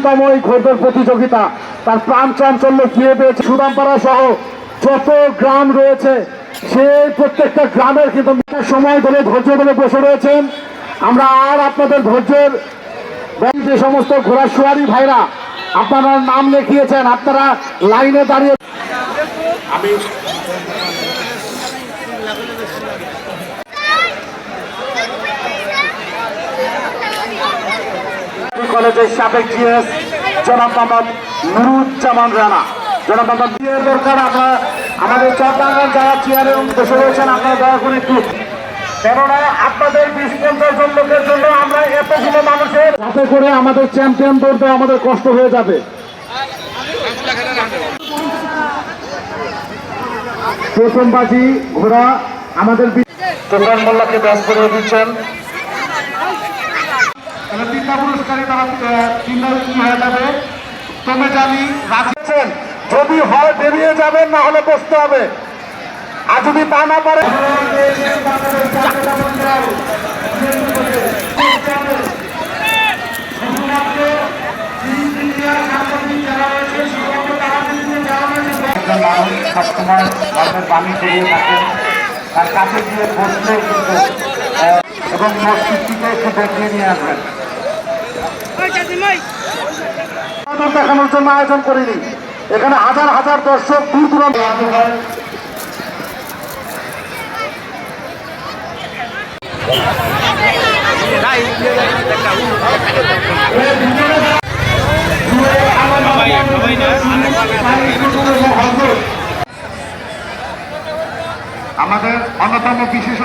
আশিতম এই ঘোরদৌড় প্রতিযোগিতা। তার প্রাণ চাঞ্চল্য ফিরে পেয়েছে সুদামপাড়া সহ যত গ্রাম রয়েছে সেই প্রত্যেকটা গ্রামের কিন্তু সময় ধরে ধৈর্য ধরে বসে রয়েছেন। আমরা আর আপনাদের ধৈর্যের যে সমস্ত ঘোড়াসুয়ারি ভাইরা আপনারা নাম লিখিয়েছেন, আপনারা লাইনে দাঁড়িয়ে আমি কলেজের সাবেক জিএস জনাব মোহাম্মদ নুরুজ্জামান রানা। জনাব মোহাম্মদ বিয়ের দরকার, আমরা আমাদের চট্টগ্রাম যারা চেয়ারে বসে রয়েছেন, আপনারা দয়া করে একটু কেননা আপনাদের বিশ পঞ্চাশ জন লোকের জন্য আমরা এতগুলো মানুষের যাতে করে আমাদের আমাদের কষ্ট হয়ে যাবে। আমাদের ব্যাস করে দিচ্ছেন। তিনটা পুরস্কারে তারা তিনটা হয়ে যাবে। তুমি জানি রাখছেন যদি হয় বেরিয়ে যাবেন, না হলে বসতে হবে। আর যদি তা না পারে মানুষ সবসময় থাকেন তার কাছে গিয়ে বসলে কিন্তু এবং মসজিদটিকে একটু দেখিয়ে নিয়ে আসবেন। দেখানোর জন্য আয়োজন করিনি এখানে হাজার হাজার দর্শক দূর দূরান্ত আমাদের অন্যতম বিশেষ